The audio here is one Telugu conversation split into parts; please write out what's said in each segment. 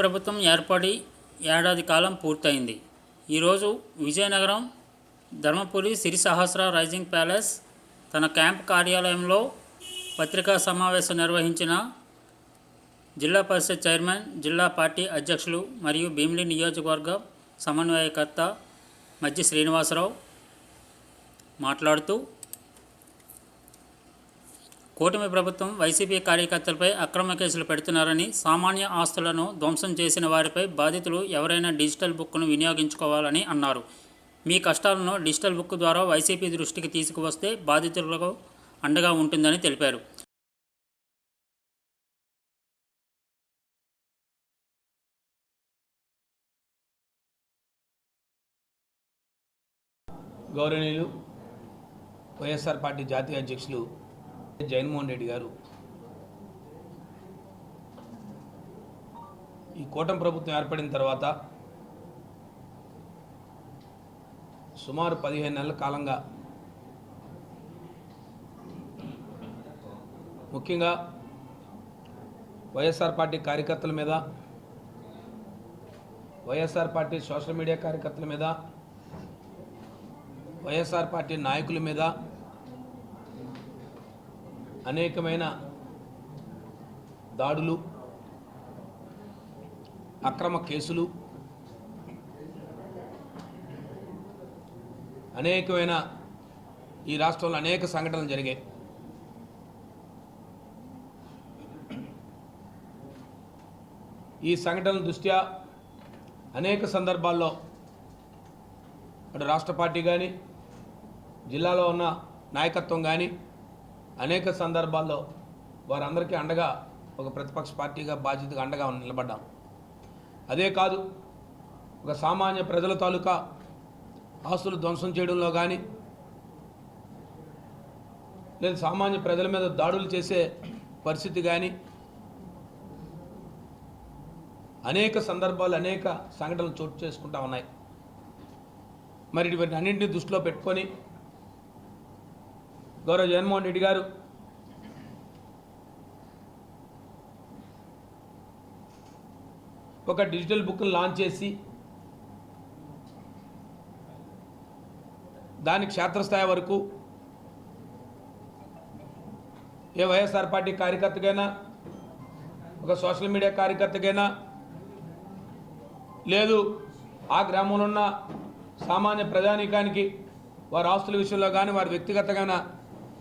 ప్రభుత్వం ఏర్పడి ఏడాది కాలం పూర్తయింది. ఈరోజు విజయనగరం ధర్మపురి సిరి సహస్ర రైజింగ్ ప్యాలెస్ తన క్యాంప్ కార్యాలయంలో పత్రికా సమావేశం నిర్వహించిన జిల్లా పరిషత్ చైర్మన్ జిల్లా పార్టీ అధ్యక్షులు మరియు భీమిలి నియోజకవర్గ సమన్వయకర్త మధ్య శ్రీనివాసరావు మాట్లాడుతూ కూటమి ప్రభుత్వం వైసీపీ కార్యకర్తలపై అక్రమ కేసులు పెడుతున్నారని సామాన్య ఆస్తులను ధ్వంసం చేసిన వారిపై బాధితులు ఎవరైనా డిజిటల్ బుక్ను వినియోగించుకోవాలని అన్నారు. మీ కష్టాలను డిజిటల్ బుక్ ద్వారా వైసీపీ దృష్టికి తీసుకువస్తే బాధితులకు అండగా ఉంటుందని తెలిపారు. గౌరవనీయులు వైఎస్ఆర్ పార్టీ జాతీయ అధ్యక్షులు జగన్మోహన్ రెడ్డి గారు ఈ కూటమి ప్రభుత్వం ఏర్పడిన తర్వాత సుమారు పదిహేను నెలల కాలంగా ముఖ్యంగా వైఎస్ఆర్ పార్టీ కార్యకర్తల మీద వైఎస్ఆర్ పార్టీ సోషల్ మీడియా కార్యకర్తల మీద వైఎస్ఆర్ పార్టీ నాయకుల మీద అనేకమైన దాడులు అక్రమ కేసులు అనేకమైన ఈ రాష్ట్రంలో అనేక సంఘటనలు జరిగాయి. ఈ సంఘటనల దృష్ట్యా అనేక సందర్భాల్లో అటు రాష్ట్ర పార్టీ కానీ జిల్లాలో ఉన్న నాయకత్వం కానీ అనేక సందర్భాల్లో వారందరికీ అండగా ఒక ప్రతిపక్ష పార్టీగా బాధ్యతగా అండగా నిలబడ్డాం. అదే కాదు ఒక సామాన్య ప్రజల తాలూకా ఆస్తులు ధ్వంసం చేయడంలో కానీ లేదా సామాన్య ప్రజల మీద దాడులు చేసే పరిస్థితి కానీ అనేక సందర్భాలు అనేక సంఘటనలు చోటు చేసుకుంటా ఉన్నాయి. మరి ఇటువంటి అన్నింటినీ దృష్టిలో పెట్టుకొని గౌరవ జగన్మోహన్ రెడ్డి గారు. ఒక డిజిటల్ బుక్ను లాంచ్ చేసి దాని క్షేత్రస్థాయి వరకు ఏ వైఎస్ఆర్ పార్టీ కార్యకర్తకైనా ఒక సోషల్ మీడియా కార్యకర్తకైనా లేదు ఆ గ్రామంలో ఉన్న సామాన్య ప్రజానీకానికి వారి ఆస్తుల విషయంలో కానీ వారి వ్యక్తిగతమైన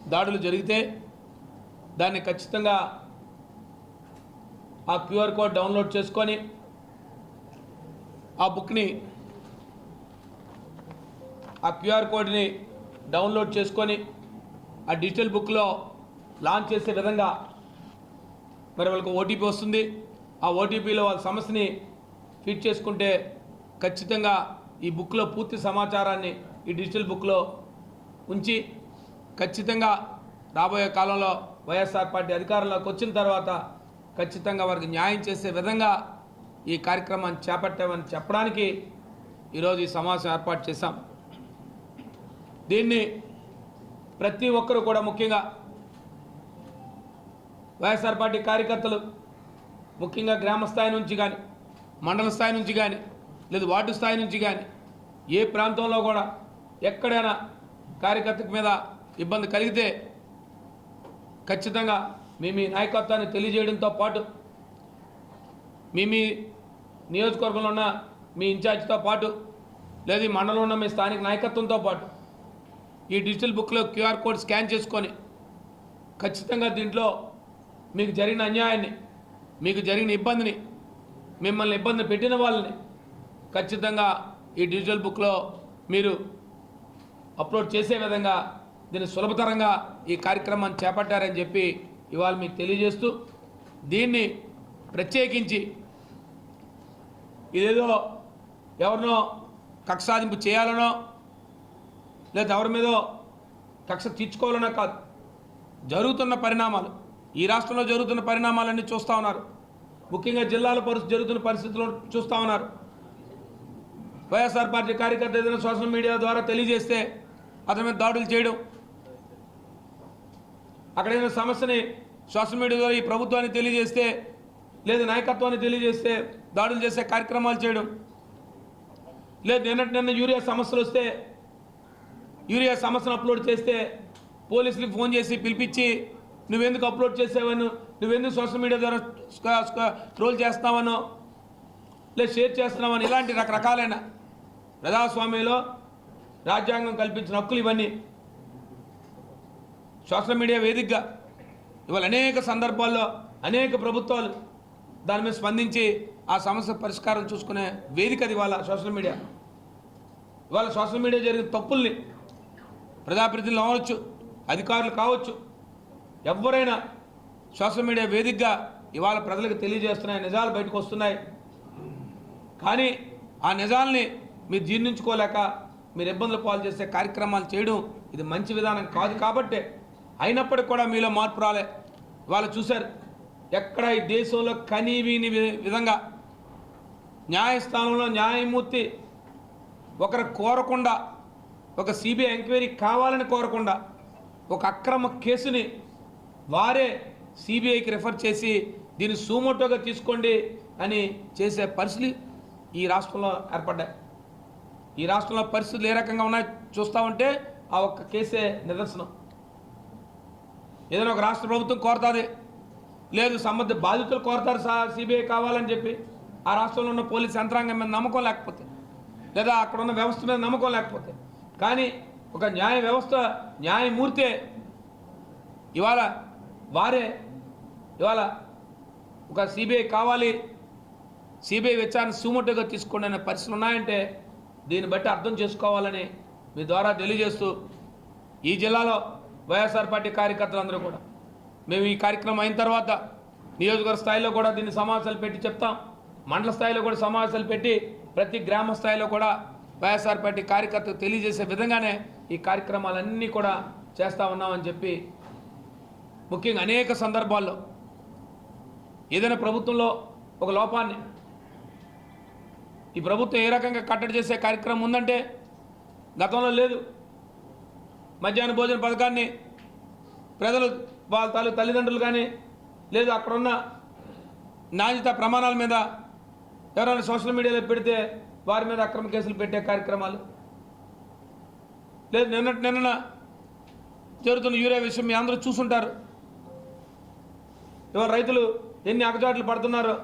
దాడులు జరిగితే దాన్ని ఖచ్చితంగా ఆ క్యూఆర్ కోడ్ డౌన్లోడ్ చేసుకొని ఆ బుక్ని ఆ క్యూఆర్ కోడ్ని డౌన్లోడ్ చేసుకొని ఆ డిజిటల్ బుక్లో లాంచ్ చేసే విధంగా మరి వాళ్ళకి ఓటీపీ వస్తుంది. ఆ ఓటీపీలో వాళ్ళ సమస్యని ఫిట్ చేసుకుంటే ఖచ్చితంగా ఈ బుక్లో పూర్తి సమాచారాన్ని ఈ డిజిటల్ బుక్లో ఉంచి ఖచ్చితంగా రాబోయే కాలంలో వైఎస్ఆర్ పార్టీ అధికారంలోకి వచ్చిన తర్వాత ఖచ్చితంగా వారికి న్యాయం చేసే విధంగా ఈ కార్యక్రమాన్ని చేపట్టామని చెప్పడానికి ఈరోజు ఈ సమావేశం ఏర్పాటు చేశాం. దీన్ని ప్రతి ఒక్కరూ కూడా ముఖ్యంగా వైఎస్ఆర్ పార్టీ కార్యకర్తలు ముఖ్యంగా గ్రామ స్థాయి నుంచి కానీ మండల స్థాయి నుంచి కానీ లేదు వార్డు స్థాయి నుంచి కానీ ఏ ప్రాంతంలో కూడా ఎక్కడైనా కార్యకర్తకు మీద ఇబ్బంది కలిగితే ఖచ్చితంగా మీ మీ నాయకత్వాన్ని తెలియజేయడంతో పాటు మీ మీ నియోజకవర్గంలో ఉన్న మీ ఇన్ఛార్జ్తో పాటు లేదు మండలంలో ఉన్న మీ స్థానిక నాయకత్వంతో పాటు ఈ డిజిటల్ బుక్లో క్యూఆర్ కోడ్ స్కాన్ చేసుకొని ఖచ్చితంగా దీంట్లో మీకు జరిగిన అన్యాయాన్ని మీకు జరిగిన ఇబ్బందిని మిమ్మల్ని ఇబ్బంది పెట్టిన వాళ్ళని ఖచ్చితంగా ఈ డిజిటల్ బుక్లో మీరు అప్లోడ్ చేసే విధంగా దీన్ని సులభతరంగా ఈ కార్యక్రమాన్ని చేపట్టారని చెప్పి ఇవాళ మీకు తెలియజేస్తూ దీన్ని ప్రత్యేకించి ఇదేదో ఎవరినో కక్ష సాధింపు చేయాలనో లేదా ఎవరి మీదో కక్ష తీర్చుకోవాలనో కాదు. జరుగుతున్న పరిణామాలు ఈ రాష్ట్రంలో జరుగుతున్న పరిణామాలన్నీ చూస్తూ ఉన్నారు. ముఖ్యంగా జిల్లాల పరిస్థితి జరుగుతున్న పరిస్థితుల్లో చూస్తూ ఉన్నారు. వైఎస్ఆర్ పార్టీ కార్యకర్త ఏదైనా సోషల్ మీడియా ద్వారా తెలియజేస్తే అతని మీద దాడులు చేయడం అక్కడ ఏదైనా సమస్యని సోషల్ మీడియా ద్వారా ఈ ప్రభుత్వానికి తెలియజేస్తే లేదు నాయకత్వాన్ని తెలియజేస్తే దాడులు చేసే కార్యక్రమాలు చేయడం లేదు నిన్నటి నిన్న యూరియా సమస్యలు వస్తే యూరియా సమస్యను అప్లోడ్ చేస్తే పోలీసులకు ఫోన్ చేసి పిలిపించి నువ్వెందుకు అప్లోడ్ చేసావను? నువ్వెందుకు సోషల్ మీడియా ద్వారా ట్రోల్ చేస్తావనో లేదు షేర్ చేస్తున్నావని? ఇలాంటి రకరకాలైన ప్రజాస్వామ్యంలో రాజ్యాంగం కల్పించిన హక్కులు ఇవన్నీ సోషల్ మీడియా వేదికగా ఇవాళ అనేక సందర్భాల్లో అనేక ప్రభుత్వాలు దాని మీద స్పందించి ఆ సమస్య పరిష్కారం చూసుకునే వేదిక అది ఇవాళ సోషల్ మీడియా. ఇవాళ సోషల్ మీడియా జరిగిన తప్పుల్ని ప్రజాప్రతినిధులు అవ్వచ్చు అధికారులు కావచ్చు ఎవరైనా సోషల్ మీడియా వేదికగా ఇవాళ ప్రజలకు తెలియజేస్తున్నాయి నిజాలు బయటకు వస్తున్నాయి. కానీ ఆ నిజాల్ని మీరు జీర్ణించుకోలేక మీరు ఇబ్బందులు పాలు చేసే కార్యక్రమాలు చేయడం ఇది మంచి విధానం కాదు కాబట్టే అయినప్పటికీ కూడా మీలో మార్పు రాలే. వాళ్ళు చూశారు. ఎక్కడ ఈ దేశంలో కనీవిని వి- విధంగా న్యాయస్థానంలో న్యాయమూర్తి ఒకరు కోరకుండా ఒక సిబిఐ ఎంక్వైరీ కావాలని కోరకుండా ఒక అక్రమ కేసుని వారే సిబిఐకి రిఫర్ చేసి దీన్ని సూమోటోగా తీసుకోండి అని చేసే పరిస్థితి ఈ రాష్ట్రంలో ఏర్పడ్డాయి. ఈ రాష్ట్రంలో పరిస్థితులు ఏ రకంగా ఉన్నాయో చూస్తూ ఉంటే ఆ ఒక్క కేసే నిదర్శనం. ఏదైనా ఒక రాష్ట్ర ప్రభుత్వం కోరుతుంది. లేదు సంబంధ బాధితులు కోరతారు సార్ సిబిఐ కావాలని చెప్పి. ఆ రాష్ట్రంలో ఉన్న పోలీస్ యంత్రాంగం మీద నమ్మకం లేకపోతే. లేదా అక్కడ ఉన్న వ్యవస్థ మీద నమ్మకం లేకపోతే. కానీ ఒక న్యాయ వ్యవస్థ న్యాయమూర్తే ఇవాళ వారే ఇవాళ ఒక సిబిఐ కావాలి సిబిఐ విచారణ సుమోటోగా తీసుకోండి అనే పరిస్థితులు ఉన్నాయంటే దీన్ని బట్టి అర్థం చేసుకోవాలని మీ ద్వారా తెలియజేస్తూ ఈ జిల్లాలో వైఎస్ఆర్ పార్టీ కార్యకర్తలందరూ కూడా. మేము ఈ కార్యక్రమం అయిన తర్వాత నియోజకవర్గ స్థాయిలో కూడా దీన్ని సమావేశాలు పెట్టి చెప్తాం. మండల స్థాయిలో కూడా సమావేశాలు పెట్టి ప్రతి గ్రామ స్థాయిలో కూడా వైఎస్ఆర్ పార్టీ కార్యకర్తలు తెలియజేసే విధంగానే ఈ కార్యక్రమాలన్నీ కూడా చేస్తూ ఉన్నామని చెప్పి ముఖ్యంగా అనేక సందర్భాల్లో ఏదైనా ప్రభుత్వంలో ఒక లోపాన్ని ఈ ప్రభుత్వం ఏ రకంగా కట్టడి చేసే కార్యక్రమం ఉందంటే గతంలో లేదు. మధ్యాహ్న భోజన పథకాన్ని ప్రజలు వాళ్ళ తాలూ తల్లిదండ్రులు కానీ లేదు అక్కడున్న నాణ్యత ప్రమాణాల మీద ఎవరైనా సోషల్ మీడియాలో పెడితే వారి మీద అక్రమ కేసులు పెట్టే కార్యక్రమాలు. లేదు నిన్నటి నిన్న జరుగుతున్న యూరియా విషయం మీ అందరూ చూసుంటారు. ఇవాళ రైతులు ఎన్ని అగజాట్లు పడుతున్నారో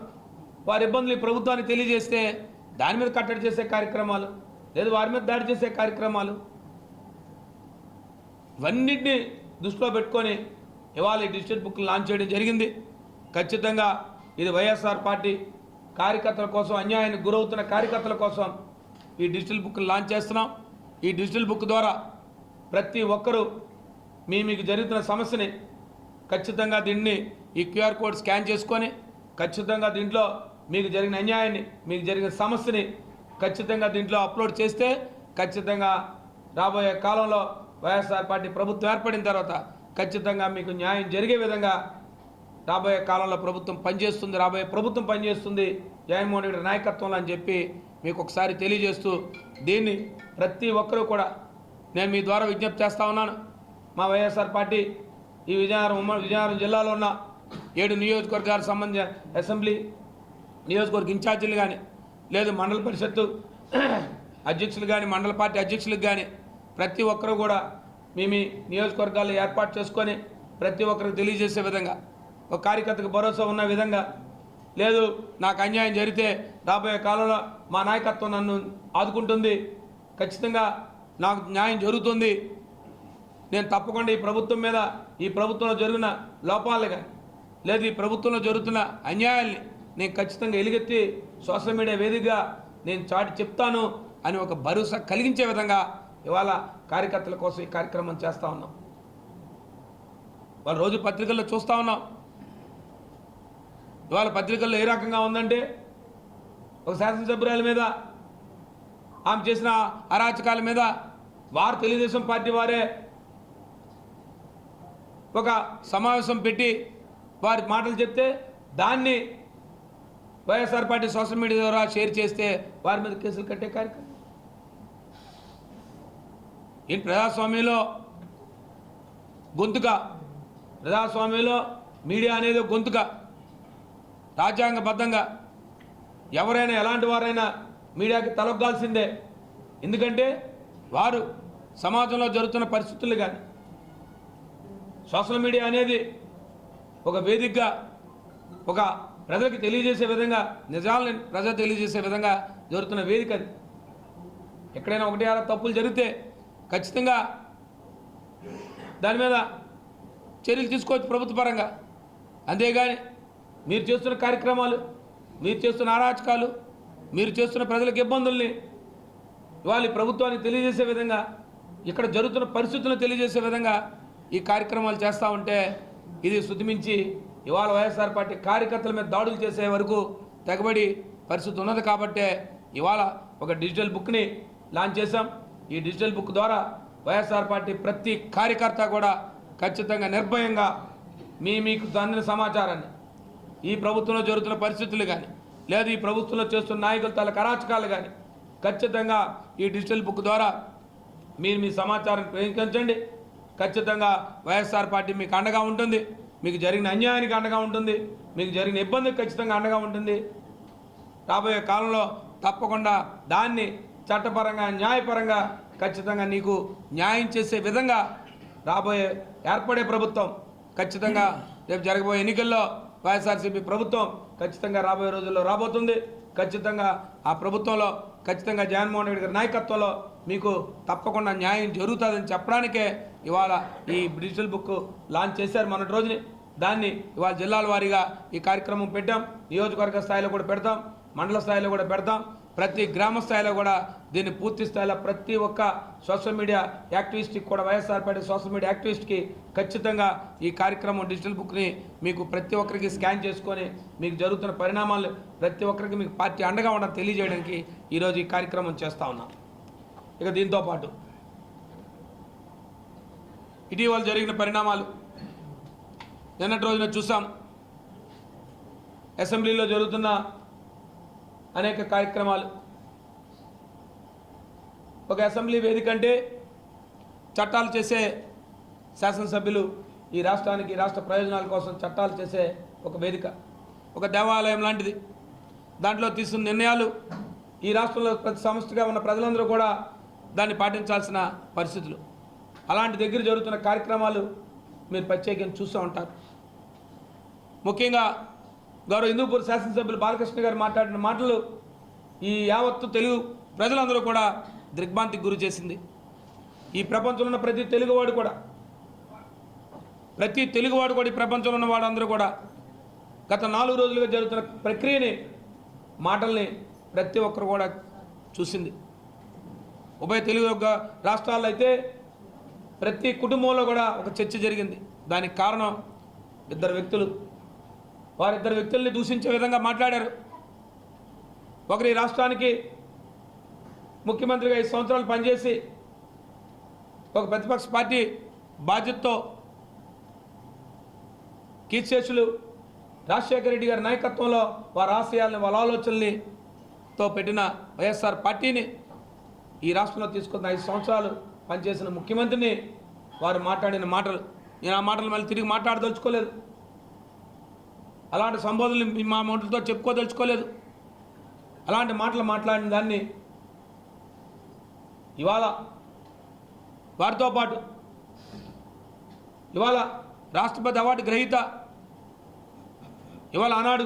వారి ఇబ్బందులు ప్రభుత్వానికి తెలియజేస్తే దాని మీద కట్టడి చేసే కార్యక్రమాలు లేదు వారి మీద దాడి చేసే కార్యక్రమాలు. ఇవన్నిటిని దృష్టిలో పెట్టుకొని ఇవాళ ఈ డిజిటల్ బుక్ లాంచ్ చేయడం జరిగింది. ఖచ్చితంగా ఇది వైఎస్ఆర్ పార్టీ కార్యకర్తల కోసం అన్యాయానికి గురవుతున్న కార్యకర్తల కోసం ఈ డిజిటల్ బుక్ లాంచ్ చేస్తున్నాం. ఈ డిజిటల్ బుక్ ద్వారా ప్రతి ఒక్కరూ మీ మీకు జరుగుతున్న సమస్యని ఖచ్చితంగా దీన్ని ఈ క్యూఆర్ కోడ్ స్కాన్ చేసుకొని ఖచ్చితంగా దీంట్లో మీకు జరిగిన అన్యాయాన్ని మీకు జరిగిన సమస్యని ఖచ్చితంగా దీంట్లో అప్లోడ్ చేస్తే ఖచ్చితంగా రాబోయే కాలంలో వైఎస్ఆర్ పార్టీ ప్రభుత్వం ఏర్పడిన తర్వాత ఖచ్చితంగా మీకు న్యాయం జరిగే విధంగా రాబోయే కాలంలో ప్రభుత్వం పనిచేస్తుంది రాబోయే ప్రభుత్వం పనిచేస్తుంది. జగన్మోహన్ రెడ్డి నాయకత్వంలో అని చెప్పి మీకు ఒకసారి తెలియజేస్తూ దీన్ని ప్రతి ఒక్కరూ కూడా నేను మీ ద్వారా విజ్ఞప్తి చేస్తా ఉన్నాను. మా వైఎస్ఆర్ పార్టీ ఈ విజయనగరం ఉమ్మడి విజయనగరం జిల్లాలో ఉన్న ఏడు నియోజకవర్గాలకు సంబంధించిన అసెంబ్లీ నియోజకవర్గ ఇన్ఛార్జీలు కానీ లేదు మండల పరిషత్తు అధ్యక్షులు కానీ మండల పార్టీ అధ్యక్షులకు కానీ ప్రతి ఒక్కరూ కూడా మీ మీ నియోజకవర్గాల్లో ఏర్పాటు చేసుకొని ప్రతి ఒక్కరికి తెలియజేసే విధంగా ఒక కార్యకర్తకు భరోసా ఉన్న విధంగా లేదు నాకు అన్యాయం జరిగితే రాబోయే కాలంలో మా నాయకత్వం నన్ను ఆదుకుంటుంది. ఖచ్చితంగా నాకు న్యాయం జరుగుతుంది. నేను తప్పకుండా ఈ ప్రభుత్వం మీద ఈ ప్రభుత్వంలో జరిగిన లోపాలు కానీ లేదు ఈ ప్రభుత్వంలో జరుగుతున్న అన్యాయాల్ని నేను ఖచ్చితంగా ఎలుగెత్తి సోషల్ మీడియా వేదికగా నేను చాటి చెప్తాను అని ఒక భరోసా కలిగించే విధంగా ఇవాళ కార్యకర్తల కోసం ఈ కార్యక్రమం చేస్తూ ఉన్నాం. వాళ్ళు రోజు పత్రికల్లో చూస్తూ ఉన్నాం. ఇవాళ పత్రికల్లో ఏ రకంగా ఉందంటే ఒక శాసనసభ్యురాల మీద ఆమె చేసిన అరాచకాల మీద వారు తెలుగుదేశం పార్టీ వారే ఒక సమావేశం పెట్టి వారి మాటలు చెప్తే దాన్ని వైఎస్ఆర్ పార్టీ సోషల్ మీడియా ద్వారా షేర్ చేస్తే వారి మీద కేసులు కట్టే కార్యక్రమం. ఈ ప్రజాస్వామ్యంలో గొంతుక ప్రజాస్వామ్యంలో మీడియా అనేది గొంతుక రాజ్యాంగబద్ధంగా ఎవరైనా ఎలాంటి వారైనా మీడియాకి తలొగ్గాల్సిందే. ఎందుకంటే వారు సమాజంలో జరుగుతున్న పరిస్థితులు కానీ సోషల్ మీడియా అనేది ఒక వేదికగా ఒక ప్రజలకు తెలియజేసే విధంగా నిజాలను ప్రజలు తెలియజేసే విధంగా జరుగుతున్న వేదిక అది. ఎక్కడైనా ఒకటి ఆరా తప్పులు జరిగితే ఖచ్చితంగా దాని మీద చర్యలు తీసుకోవచ్చు ప్రభుత్వ పరంగా. అంతేగాని మీరు చేస్తున్న కార్యక్రమాలు మీరు చేస్తున్న అరాచకాలు మీరు చేస్తున్న ప్రజలకు ఇబ్బందుల్ని ఇవాళ ప్రభుత్వానికి తెలియజేసే విధంగా ఇక్కడ జరుగుతున్న పరిస్థితులను తెలియజేసే విధంగా ఈ కార్యక్రమాలు చేస్తూ ఉంటే ఇది శుతిమించి ఇవాళ వైఎస్ఆర్ పార్టీ కార్యకర్తల మీద దాడులు చేసే వరకు తెగబడి పరిస్థితి ఉన్నది కాబట్టే ఇవాళ ఒక డిజిటల్ బుక్ని లాంచ్ చేశాం. ఈ డిజిటల్ బుక్ ద్వారా వైఎస్ఆర్ పార్టీ ప్రతి కార్యకర్త కూడా ఖచ్చితంగా నిర్భయంగా మీ మీకు అందిన సమాచారాన్ని ఈ ప్రభుత్వంలో జరుగుతున్న పరిస్థితులు కానీ లేదా ఈ ప్రభుత్వంలో చేస్తున్న నాయకుల తల కరాచకాలు కానీ ఖచ్చితంగా ఈ డిజిటల్ బుక్ ద్వారా మీరు మీ సమాచారం ప్రయోగించండి ఖచ్చితంగా వైఎస్ఆర్ పార్టీ మీకు అండగా ఉంటుంది. మీకు జరిగిన అన్యాయానికి అండగా ఉంటుంది. మీకు జరిగిన ఇబ్బందికి ఖచ్చితంగా అండగా ఉంటుంది. రాబోయే కాలంలో తప్పకుండా దాన్ని చట్టపరంగా న్యాయపరంగా ఖచ్చితంగా నీకు న్యాయం చేసే విధంగా రాబోయే ఏర్పడే ప్రభుత్వం ఖచ్చితంగా రేపు జరగబోయే ఎన్నికల్లో వైఎస్ఆర్సీపీ ప్రభుత్వం ఖచ్చితంగా రాబోయే రోజుల్లో రాబోతుంది. ఖచ్చితంగా ఆ ప్రభుత్వంలో ఖచ్చితంగా జగన్మోహన్ రెడ్డి గారి నాయకత్వంలో మీకు తప్పకుండా న్యాయం జరుగుతుందని చెప్పడానికే ఇవాళ ఈ డిజిటల్ బుక్ లాంచ్ చేశారు మొన్నటి రోజుని. దాన్ని ఇవాళ జిల్లాల వారీగా ఈ కార్యక్రమం పెట్టాం. నియోజకవర్గ స్థాయిలో కూడా పెడతాం. మండల స్థాయిలో కూడా పెడతాం. ప్రతి గ్రామ స్థాయిలో కూడా దీన్ని పూర్తి స్థాయిలో ప్రతి ఒక్క సోషల్ మీడియా యాక్టివిస్ట్కి కూడా వైఎస్ఆర్ పార్టీ సోషల్ మీడియా యాక్టివిస్ట్కి ఖచ్చితంగా ఈ కార్యక్రమం డిజిటల్ బుక్ని మీకు ప్రతి ఒక్కరికి స్కాన్ చేసుకొని మీకు జరుగుతున్న పరిణామాలు ప్రతి ఒక్కరికి మీకు పార్టీ అండగా ఉండడం తెలియజేయడానికి ఈరోజు ఈ కార్యక్రమం చేస్తూ ఉన్నాం. ఇక దీంతో పాటు ఇటీవల జరిగిన పరిణామాలు. నిన్నటి రోజున చూసాం. అసెంబ్లీలో జరుగుతున్న అనేక కార్యక్రమాలు. ఒక అసెంబ్లీ వేదిక అంటే చట్టాలు చేసే శాసనసభ్యులు ఈ రాష్ట్రానికి రాష్ట్ర ప్రయోజనాల కోసం చట్టాలు చేసే ఒక వేదిక ఒక దేవాలయం లాంటిది. దాంట్లో తీసుకున్న నిర్ణయాలు ఈ రాష్ట్రంలో ప్రతి సంస్థగా ఉన్న ప్రజలందరూ కూడా దాన్ని పాటించాల్సిన పరిస్థితులు. అలాంటి దగ్గర జరుగుతున్న కార్యక్రమాలు మీరు ప్రత్యేకంగా చూస్తూ ఉంటారు. ముఖ్యంగా గౌరవ హిందూపూర్ శాసనసభ్యులు బాలకృష్ణ గారు మాట్లాడిన మాటలు ఈ యావత్తు తెలుగు ప్రజలందరూ కూడా దిగ్భ్రాంతికి గురి చేసింది. ఈ ప్రపంచంలో ఉన్న ప్రతి తెలుగువాడు కూడా ప్రతి తెలుగువాడు కూడా ఈ ప్రపంచంలో ఉన్న వాడందరూ కూడా గత నాలుగు రోజులుగా జరుగుతున్న ప్రక్రియని మాటల్ని ప్రతి ఒక్కరు కూడా చూసింది. ఉభయ తెలుగు యొక్క రాష్ట్రాల్లో అయితే ప్రతి కుటుంబంలో కూడా ఒక చర్చ జరిగింది. దానికి కారణం ఇద్దరు వ్యక్తులు. వారిద్దరు వ్యక్తుల్ని దూషించే విధంగా మాట్లాడారు. ఒకరి రాష్ట్రానికి ముఖ్యమంత్రిగా ఐదు సంవత్సరాలు పనిచేసి ఒక ప్రతిపక్ష పార్టీ బాధ్యతతో కీర్తిశేషులు రాజశేఖర రెడ్డి గారి నాయకత్వంలో వారి ఆశయాలని వాళ్ళ ఆలోచనల్ని తో పెట్టిన వైఎస్ఆర్ పార్టీని ఈ రాష్ట్రంలో తీసుకున్న ఐదు సంవత్సరాలు పనిచేసిన ముఖ్యమంత్రిని వారు మాట్లాడిన మాటలు. నేను ఆ మాటలు మళ్ళీ తిరిగి మాట్లాడదలుచుకోలేదు. అలాంటి సంబోధనలు మా మాటలతో చెప్పుకోదలుచుకోలేదు. అలాంటి మాటలు మాట్లాడిన దాన్ని ఇవాళ వారితో పాటు ఇవాళ రాష్ట్రపతి అవార్డు గ్రహీత ఇవాళ ఆనాడు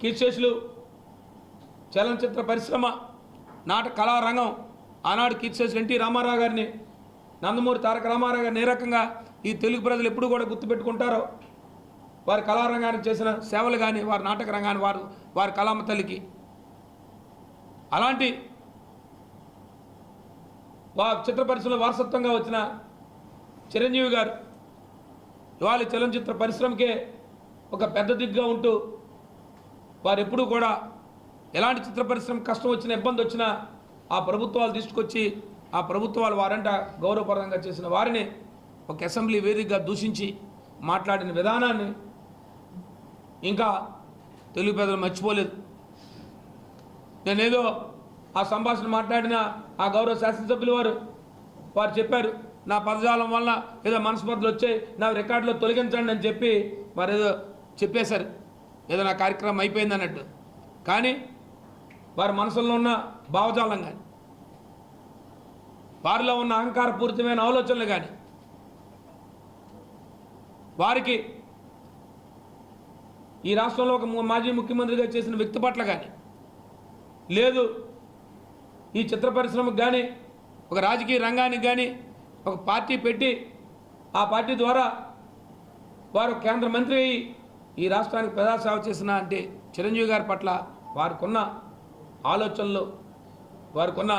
కీర్తిశేషులు చలనచిత్ర పరిశ్రమ నాటక కళారంగం ఆనాడు కీర్తిశేషులు ఎన్టీ రామారావు గారిని నందమూరి తారక రామారావు గారిని ఏ రకంగా ఈ తెలుగు ప్రజలు ఎప్పుడు కూడా గుర్తుపెట్టుకుంటారో వారి కళారంగానికి చేసిన సేవలు కానీ వారి నాటక రంగాన్ని వారు వారి కళామ తల్లికి. అలాంటి వా చిత్ర పరిశ్రమలో వారసత్వంగా వచ్చిన చిరంజీవి గారు ఇవాళ చలనచిత్ర పరిశ్రమకే ఒక పెద్ద దిగ్గా ఉంటూ వారు ఎప్పుడూ కూడా ఎలాంటి చిత్ర పరిశ్రమ కష్టం వచ్చినా ఇబ్బంది వచ్చినా ఆ ప్రభుత్వాలు తీసుకొచ్చి ఆ ప్రభుత్వాలు వారంట గౌరవపరంగా చేసిన వారిని ఒక అసెంబ్లీ వేదికగా దూషించి మాట్లాడిన విధానాన్ని ఇంకా తెలుగు ప్రజలు మర్చిపోలేదు. నేనేదో ఆ సంభాషణ మాట్లాడిన ఆ గౌరవ శాసనసభ్యులు వారు వారు చెప్పారు నా పదజాలం వల్ల ఏదో మనస్పర్ధలు వచ్చాయి నా రికార్డులో తొలగించండి అని చెప్పి వారు ఏదో చెప్పేశారు. ఏదైనా కార్యక్రమం అయిపోయింది అన్నట్టు. కానీ వారి మనసులో ఉన్న భావజాలం కానీ వారిలో ఉన్న అహంకారపూరితమైన ఆలోచనలు కానీ వారికి ఈ రాష్ట్రంలో ఒక మాజీ ముఖ్యమంత్రిగా చేసిన వ్యక్తి పట్ల కానీ లేదు ఈ చిత్ర పరిశ్రమకు కానీ ఒక రాజకీయ రంగానికి కానీ ఒక పార్టీ పెట్టి ఆ పార్టీ ద్వారా వారు కేంద్ర మంత్రి అయ్యి ఈ రాష్ట్రానికి ప్రజాసేవ చేసిన అంటే చిరంజీవి గారి పట్ల వారికున్న ఆలోచనలు వారికున్న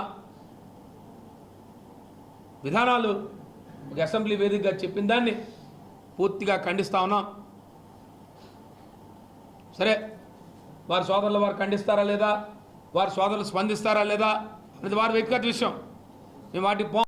విధానాలు ఒక అసెంబ్లీ వేదికగా చెప్పిన దాన్ని పూర్తిగా ఖండిస్తా ఉన్నాం. సరే వారి సోదరులు వారు ఖండిస్తారా లేదా? వారి సోదరులు స్పందిస్తారా లేదా? అనేది వారి వ్యక్తిగత విషయం. మేము వాటికి పో